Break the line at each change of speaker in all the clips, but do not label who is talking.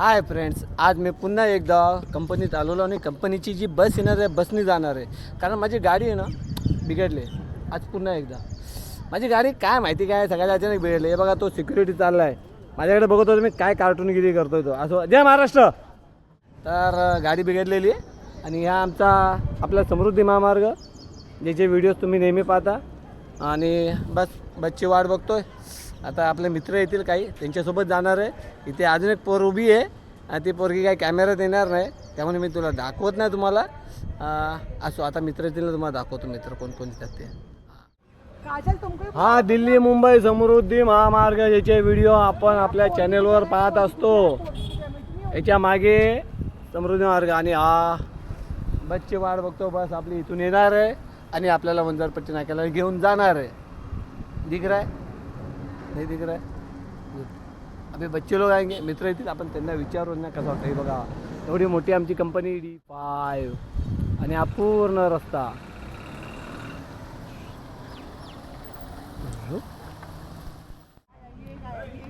Hi friends आज मी पुन्हा एकदा कंपनीत आलेलो आणि कंपनीची जी बस येणार आहे बसनी जाणार आहे. कारण माझी गाडी आहे ना बिघडली. आज पुन्हा एकदा. माझी गाडी काय माहिती काय सगळ्यात अचानक बिघडली. हे बघा तो सिक्युरिटी चालला आहे माझ्याकडे बघत होतो मी काय कार्टूनगिरी करतो तो. असं जय महाराष्ट्र! तर गाडी बिघडलेली आहे आणि हा आमचा आपला समृद्धी महामार्ग ज्याचे व्हिडिओज तुम्ही नेहमी पाहता. आणि बस बसची वाट बघतोय. आता आपले मित्र येतील काही त्यांच्यासोबत जाणार आहे. इथे अजून एक पोर उभी आहे आणि ती पोरगी काही कॅमेऱ्यात येणार नाही. त्यामुळे मी तुला दाखवत नाही तुम्हाला. अं, असो आता मित्र येतील ना तुम्हाला दाखवतो मित्र कोण कोण येतात ते. हा दिल्ली मुंबई समृद्धी महामार्ग याचे व्हिडिओ आपण आपल्या चॅनेलवर पाहत असतो. याच्या मागे समृद्धी मार्ग आणि हा बसची वाट बघतो बस आपली इथून येणार आहे आणि आपल्याला वंजारपट्टी नाक्याला घेऊन जाणार आहे. दिख रहा है? नाही दिख रहा है। Good. अभि बच्चे लोक आएंगे मित्र येतील आपण त्यांना विचारून ना कसं वाटतं हे बघा। एवढी मोठी आमची कंपनी डी फाईव्ह आणि हा पूर्ण रस्ता।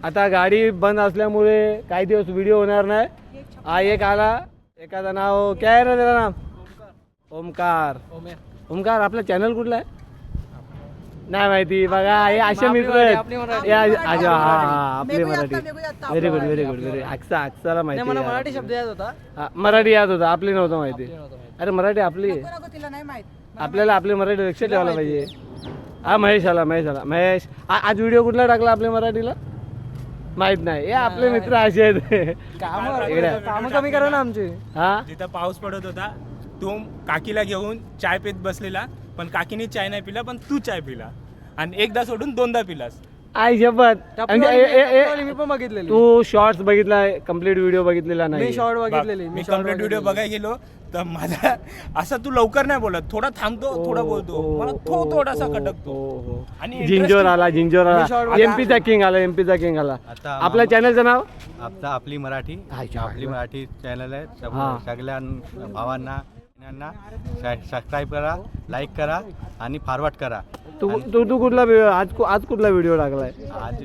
आता गाडी बंद असल्यामुळे काही दिवस व्हिडिओ होणार नाही. हा एक आला एखादा नाव काय आहे त्याला नाम? ओमकार. ओमकार. आपला चॅनल कुठला आहे? नाही माहिती. बघा हे असे मित्र आहेत. हे असे- हा हा आपली Marathi. Very good very good very Aksa अक्साला माहिती
मला
आहे.
मराठी शब्द येत होता.
हा, मराठी याद होता. आपली नव्हतं माहिती. अरे मराठी आपली. आहे.
नको तिला नाही माहीत.
आपल्याला आपली मराठी लक्ष ठेवायला पाहिजे. हा महेश आला महेश आला. महेश आ- आज व्हिडिओ कुठला टाकला आपल्या मराठीला? माहीत नाही. हे आपले मित्र असे आहेत. इकडे.
काम कमी करा ना आमची.
हा?
जिथं पाऊस पडत होता तो काकीला घेऊन चाय पित बसलेला. पण काकीने चाय नाही पिला पण तू चाय पिला. आणि एकदा सोडून दोनदा पिलास.
आई शपथ. ए- ए- ए-
टप्पूवाली मी पण बघितलेली.
तू शॉर्ट्स बघितलाय कंप्लीट व्हिडिओ बघितलेला
मी
नाही
शॉर्ट बघितलेली
मी कंप्लीट व्हिडिओ बघायला गेलो तर माझा असं तू लवकर नाही बोलत थोडा थांबतो थोडा बोलतो. मला तो थोडासा खटकतो. आणि
जिंजोर आला जिंजोर
short
आला
बघा.
एमपीचा किंग आला एमपीचा किंग आला.
आता
आपल्या चॅनलचं नाव?
आपला आपली मराठी. आपली मराठी चॅनल आहे.
हा.
सगळ्या भावांना बहिणींना सबस्क्राईब करा लाईक करा आणि फॉरवर्ड करा.
तू तू तू कुठला व्हिडिओ आज कु- आज कुठला व्हिडिओ टाकलाय
आज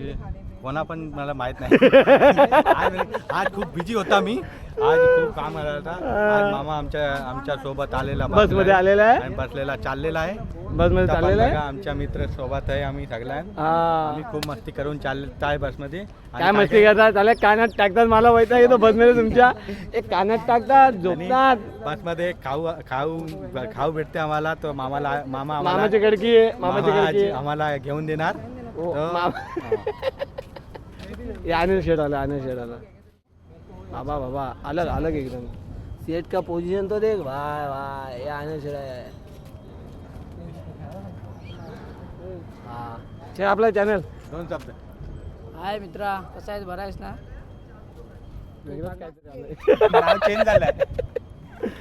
कोणा पण मला माहीत नाही. आज आज खूप बिझी होता मी. आज खूप काम करत होता आज मामा आमच्या आमच्यासोबत आलेला
बसमध्ये आलेला आहे?
आणि बसलेला चाललेला आहे. बसमध्ये
चाललेला आहे?
आमच्या मित्र सोबत आहे आम्ही सगळ्या. आम्ही खूप मस्ती करून चालत आहे बसमध्ये. आणि
काय मस्ती करतात? त्याला कानात टाकतात मला वैताग येतो बसमध्ये तुमच्या. एक कानात टाकतात झोपतात.
बसमध्ये खाऊ खाऊ खाऊ भेटते आम्हाला तो मामाला मामा
मामाची कडकी मामाची
मामा
कडकी
आम्हाला घेऊन देणार.
अनिल शेठ आला अनिल शेठ आला. बाबा बाबा अलग अलग एकदम. सेट का पोजीशन तो देख भाई भाई ये शेठ आहे हा. शेठ आपला चॅनल
दोन शब्द.
हाय मित्रा कसा आहेस? बरा आहेस ना?
नाव चेंज झालंय.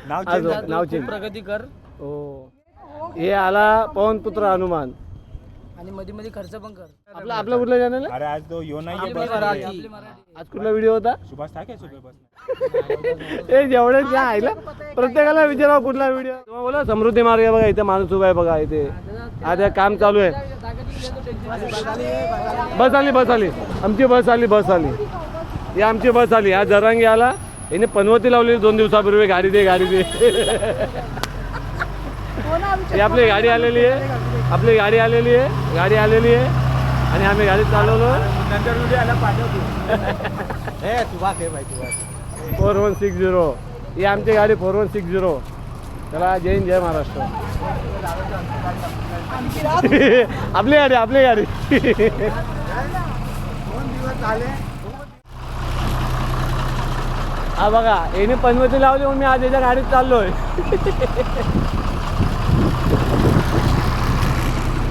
नाव चेंज
आज नाव चेंज
प्रगती कर.
हो. हे आला पवन पुत्र हनुमान.
आणि मध्ये मध्ये खर्च पण कर.
आपला आपला कुठला चॅनल
अरे आज तो यो नाही
आपली मराठी. आपली मराठी.
आज कुठला व्हिडिओ होता?
सुभाष ठाके सुबह बस.
ते जेवढे जे प्रत्येकाला विचारावं कुठला व्हिडिओ तुम्हाला बोला समृद्धी मार्ग बघा इथे माणूस उभा आहे बघा इथे. आता काम चालू आहे. बस आली बस आली. आमची बस आली बस आली. ही आमची बस आली. हा जरांगी आला. याने पनवती लावली दोन दिवसापूर्वी. गाडी दे गाडी दे. ही आपली गाडी आलेली आहे. आपली गाडी आलेली आहे गाडी आलेली आहे. आणि आम्ही गाडीत चालवलो.
नंतर आला पाठवतो.
भाई
फोर वन सिक्स झिरो. ही आमची गाडी फोर वन सिक्स झिरो. चला जय हिंद जय महाराष्ट्र. आपली गाडी आपली गाडी. हा बघा याने पनवती लावली म्हणून मी आज याच्या गाडीत चाललोय.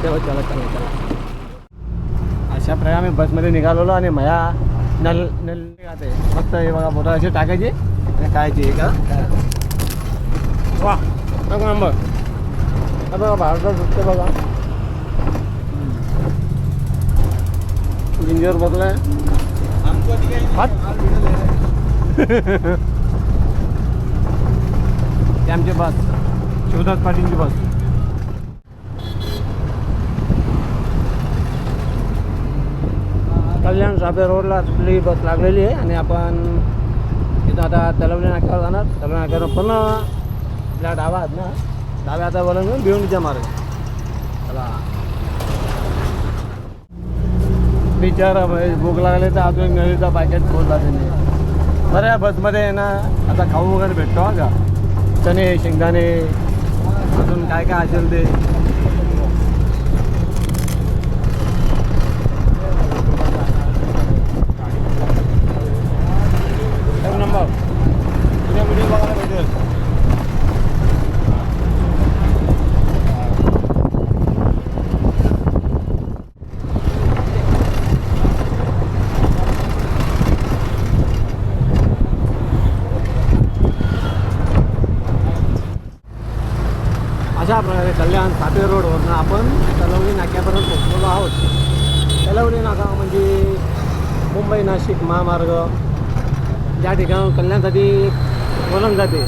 तेव्हा चला चला चला. अशा प्रकारे आम्ही बसमध्ये निघालेलो आणि मया नल नल निघाते. फक्त हे बघा बोटं अशी टाकायची आणि खायची का वा नंबर बघा भारतात सुटते बघा. जिंजर बसलाय. हात ते आमची बस. शिवदास पाटीलची बस. कल्याण साबे रोडला आपली बस लागलेली आहे आणि आपण तिथं आता तलवली नाक्यावर जाणार. तलवली नाक्यावर पण आपल्या डावा आहेत ना डाव्या आता वळण घेऊन भिवंडीच्या मार्ग. चला. बिचारा भाई भूक लागले तर अजून नळीचा पॅकेट खोलला त्यांनी. बरं या बसमध्ये आहे ना आता खाऊ वगैरे भेटतो हा का? चणे शेंगदाणे अजून काय काय असेल ते एक नंबर उद्या व्हिडिओ बघायला भेटेल अशा प्रकारे कल्याण साते रोडवरनं आपण तलवली नाक्यापर्यंत पोहोचलेलो आहोत. तलवली नाका म्हणजे मुंबई नाशिक महामार्ग. ज्या ठिकाणाहून कल्याणसाठी वळण जाते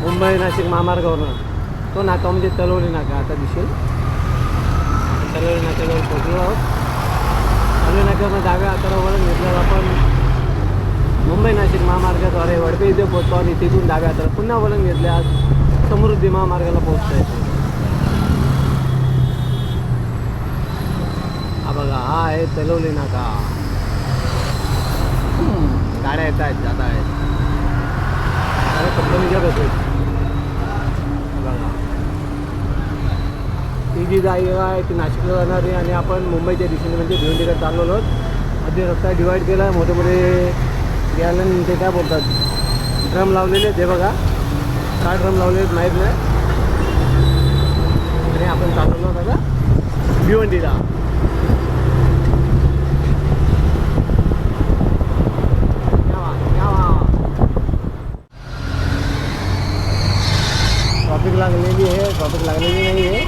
मुंबई नाशिक महामार्गावरनं तो नाका म्हणजे तलवली नाका आता दिसेल. तलवली नाक्यावर पोहोचलो आहोत. तलवली नाक्यावरनं डाव्या हाताला वळण घेतल्यावर आपण मुंबई नाशिक महामार्गाद्वारे वडपे इथे पोहोचतो आणि तिथून डाव्या हाताला पुन्हा वळण घेतल्यास समृद्धी महामार्गाला पोहोचता येते हा बघा हा आहे तलवली नाका गाड्या येत आहेत जात आहेत. बघा. ती जी जाई आहे ती नाशिकला जाणार आहे आणि आपण मुंबईच्या दिशेने म्हणजे भिवंडीकडे चाललेलो आहोत. मध्ये रस्ता डिवाईड केला आहे मोठे मोठे गॅलन ते काय बोलतात? ड्रम लावलेले आहेत हे बघा. काय ड्रम लावले आहेत माहीत नाही. आणि आपण चालवलो आहोत आता भिवंडीला. ट्रॉफिक लागलेली आहे ट्रॉफिक लागलेली नाही आहे.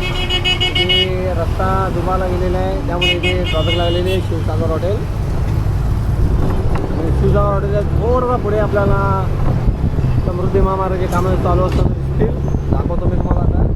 इथे रस्ता दुबाला गेलेला आहे त्यामुळे इथे ट्रॉफिक लागलेली आहे शिवसागर हॉटेल आणि शिवसागर हॉटेलच्या थोडंसं पुढे आपल्याला समृद्धी महामार्गाचे कामं चालू असतात. दिसतील दाखवतो मी तुम्हाला आता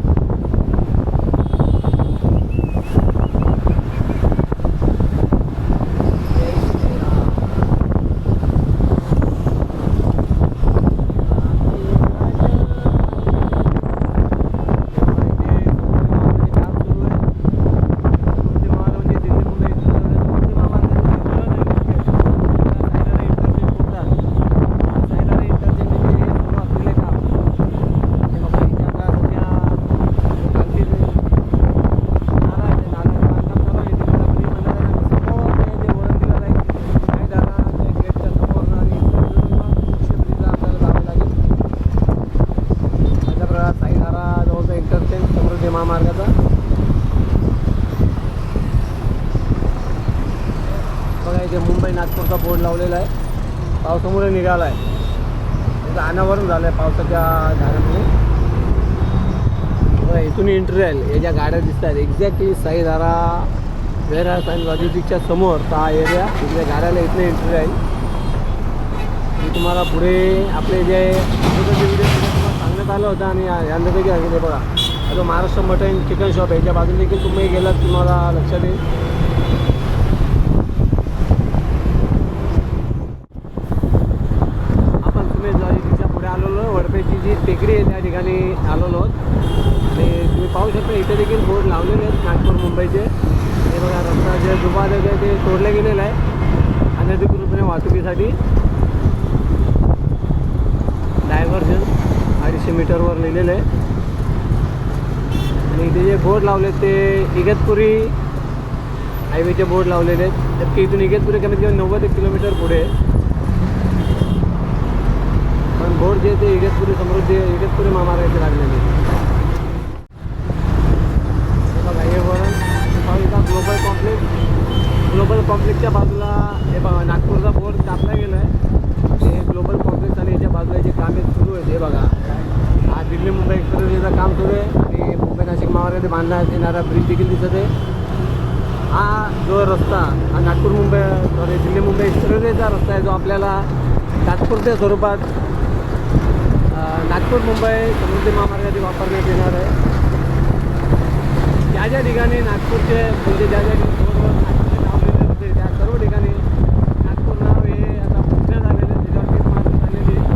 साईनारा जवळचा इंटरचेंज समृद्धी महामार्गाचा बघा इथे मुंबई नागपूरचा बोर्ड लावलेला आहे. पावसामुळे निघाला आहे त्याचं अनावरण झालं आहे पावसाच्या धारामुळे इथून एंट्री राहील. या ज्या गाड्या दिसत आहेत एक्झॅक्टली साईधारा वेरास आणि लॉजिस्टिकच्या समोर हा एरिया इथल्या गाड्याला इथलं एंट्री राहील. मी तुम्हाला पुढे आपले जे सांगण्यात आलं होतं आणि यांना सांगितले बघा. आता महाराष्ट्र मटन चिकन शॉप याच्या बाजूने देखील तुम्ही गेलात तुम्हाला लक्षात येईल आपण सुमेध लॉजिस्टिकच्या पुढे आलेलो वडपेची जी टेकडी आहे त्या ठिकाणी आलेलो आहोत. आणि तुम्ही पाहू शकता इथे देखील बोर्ड लावलेले आहेत नागपूर मुंबईचे. हे बघा रस्ता जे दुपार आहे ते तोडलं गेलेलं आहे. अनधिकृतपणे वाहतुकीसाठी डायव्हर्जन अडीचशे मीटरवर लिहिलेलं आहे. आणि इथे जे बोर्ड लावले ते इगतपुरी हायवेचे बोर्ड लावलेले आहेत. तर इथून इगतपुरी कमीत कमी नव्वद एक किलोमीटर पुढे आहे. जे ते इगतपुरी समृद्धी इगतपुरी महामार्गाचे लागलेले बघा हे वळण ग्लोबल कॉम्प्लेक्स ग्लोबल कॉम्प्लेक्सच्या बाजूला हे बघा नागपूरचा बोर्ड कापला गेला आहे हे ग्लोबल कॉम्प्लेक्स आणि याच्या बाजूला जे कामे सुरू आहेत हे बघा. हा दिल्ली मुंबई एक्सप्रेसवेचं काम सुरू आहे. आणि मुंबई नाशिक महामार्गाने बांधण्यात येणारा ब्रिज देखील दिसत आहे. हा जो रस्ता हा नागपूर मुंबई सॉरी दिल्ली मुंबई एक्सप्रेसवेचा रस्ता आहे जो आपल्याला तात्पुरत्या स्वरूपात नागपूर मुंबई समृद्धी महामार्गाने वापरण्यात येणार आहे. ज्या ज्या ठिकाणी नागपूरचे म्हणजे ज्या ज्या ठिकाणी रोडवर नागपूरचे लावलेले होते त्या सर्व ठिकाणी नागपूर नाव हे आता पुण्यात आलेले त्याच्यावर टिक मार्क झालेली आहे.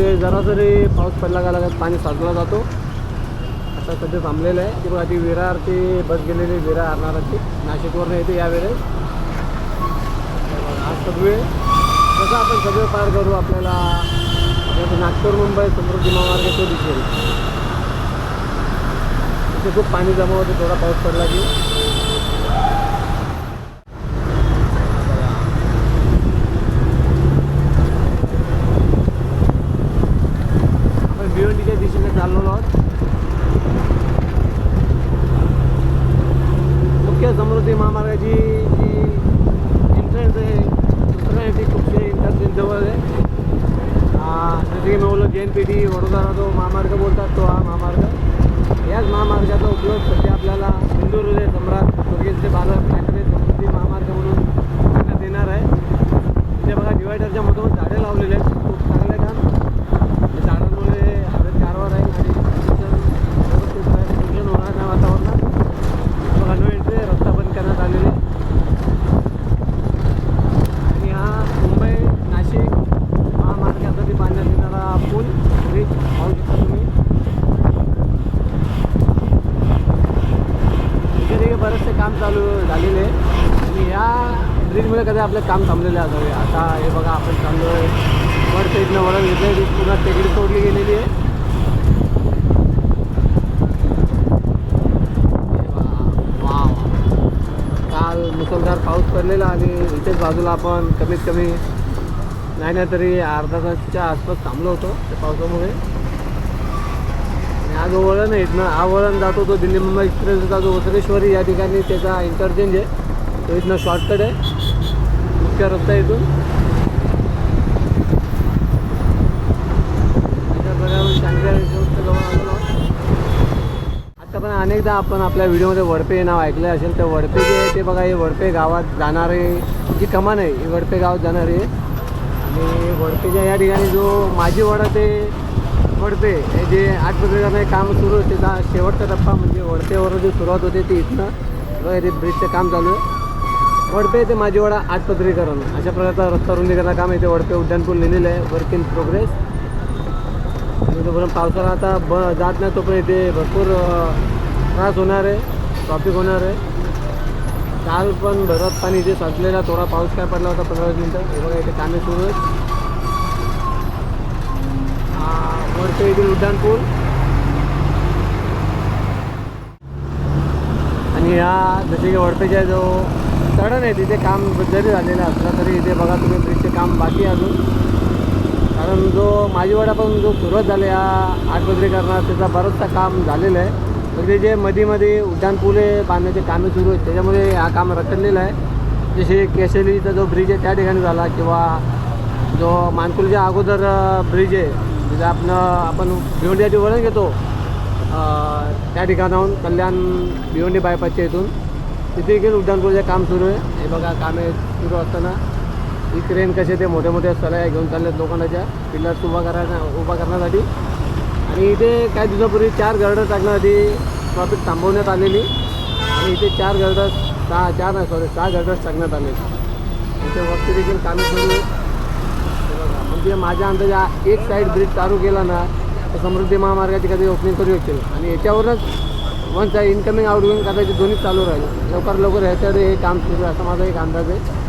तिथे जरा जरी पाऊस पडला का लागत पाणी साचला जातो. आता सध्या थांबलेलं आहे. ती बघा ती विरार ती बस गेलेली विरार आरणाराची. नाशिकवरनं येते यावेळेस. आज सगळे कसं आपण सगळं पार करू आपल्याला? आपल्याला नागपूर मुंबई समृद्धी महामार्ग तो दिसेल. तिथे खूप पाणी जमा होते थोडा पाऊस पडला की. आपण भिवंडीच्या दिशेने चाललेलो आहोत. मुख्य समृद्धी महामार्गाची जी एंट्रन्स आहे दुसरं आहे ती खूपशे इंटरचेंज जवळ आहे. हा, जसं की नवलं जैन पेठी वडोदरा जो महामार्ग बोलतात तो हा महामार्ग. याच महामार्गाचा उपयोग सध्या आपल्याला हिंदू हृदय सम्राट स्वर्गीय श्री बालक ठाकरे समृद्धी महामार्ग म्हणून करण्यात येणार आहे. इथे बघा डिवायडरच्या मधून झाडे लावलेले आहेत खूप चांगलं आहे काम या झाडांमुळे हवेत गारवा राहील आणि प्रदूषण व्यवस्थित राहील प्रदूषण होणार नाही वातावरणात बघा नो एंट्री रस्ता बंद करण्यात आलेले आहे. आणि हा मुंबई नाशिक महामार्गासाठी बांधण्यात येणारा पूल ब्रिज पाहू शकता तुम्ही इथे देखील बरेचसे काम चालू झालेले आहे आणि या ब्रिजमुळे कधी आपलं काम थांबलेले असावे आता हे बघा आपण चाललो आहे वर साईडनं वळण घेतलं आहे पुन्हा टेकडी सोडली गेलेली आहे. काल मुसळधार पाऊस पडलेला आणि इथेच बाजूला आपण कमीत कमी नाही ना तरी अर्धा तासच्या आसपास थांबलो होतो त्या पावसामुळे. आणि हा जो वळण आहे इथनं. हा वळण जातो तो दिल्ली मुंबई एक्सप्रेसचा जो उतरेश्वरी या ठिकाणी त्याचा इंटरचेंज आहे. तो इथनं शॉर्टकट आहे. मुख्य रस्ता इथून आता पण अनेकदा आपण आपल्या व्हिडिओमध्ये वडपे हे नाव ऐकलं असेल तर वडपे जे आहे ते बघा हे वडपे गावात जाणारे जी कमान आहे ही वडपे गावात जाणारी. आहे आणि वडपेच्या या ठिकाणी जो माझी वडा ते वडपे हे जे आठ प्रकारचे काम सुरू होते त्याचा शेवटचा टप्पा म्हणजे वडपेवर जी सुरुवात होते ती इथनं. बघा ते ब्रिजचं काम चालू आहे. वडपे ते माझीवाडा आठपत्रीकरण. अशा प्रकारचा रस्ता रुंदीकरणाचं काम इथे वडपे उड्डाणपूल लिहिलेलं आहे. वर्क इन प्रोग्रेस आणि तोपर्यंत पावसाळा आता ब जात नाही तोपर्यंत इथे भरपूर त्रास होणार आहे. ट्रॉफिक होणार आहे. काल पण भरत पाणी इथे साचलेला थोडा पाऊस काय पडला होता पंधरा मिनटं. हे बघा इथे कामे सुरू आहेत. वडपे येथील उड्डाणपूल आणि ह्या जसे की वडपेच्या जो चढण आहे तिथे काम जरी झालेलं असलं तरी इथे बघा तुम्ही ब्रिजचे काम बाकी अजून. कारण जो माझीवाडा पण जो सुरुवात झाला या आठपत्रीकरणात त्याचा बरंचसा काम झालेलं आहे. म्हणजे जे मधीमध्ये उड्डाणपुले बांधण्याचे कामे सुरू आहेत त्याच्यामुळे हा काम रखडलेलं आहे. जसे केशलीचा जो ब्रिज आहे त्या ठिकाणी झाला किंवा जो मानकुलीच्या अगोदर ब्रिज आहे जिथे आपण आपण भिवंडीसाठी वळण घेतो त्या ठिकाणाहून कल्याण भिवंडी बायपासच्या इथून. तिथे देखील उड्डाणपूरचे काम सुरू आहे. हे बघा कामे सुरू असताना ही क्रेन कसे ते मोठे मोठे सलाय घेऊन चाललेत लोखंडाच्या. पिलर्स उभा करायला उभा करण्यासाठी. आणि इथे काही दिवसापूर्वी चार गर्डर टाकण्यासाठी ट्रॉफिक थांबवण्यात आलेली. आणि इथे चार गर्डर्स सहा चार नाही सॉरी सहा गर्डर्स टाकण्यात आले इथे वरती देखील कामे सुरू बघा म्हणजे माझ्या अंदाजा एक साईड ब्रिज चालू केला ना समृद्धी महामार्गाची कधी ओपनिंग करू शकतील आणि याच्यावरच वन्स साईड इन्कमिंग आउटगोईंग कदाचित दोन्ही चालू राहील. लवकर लवकर ह्याच्यावर हे काम सुरू असं माझा एक अंदाज आहे.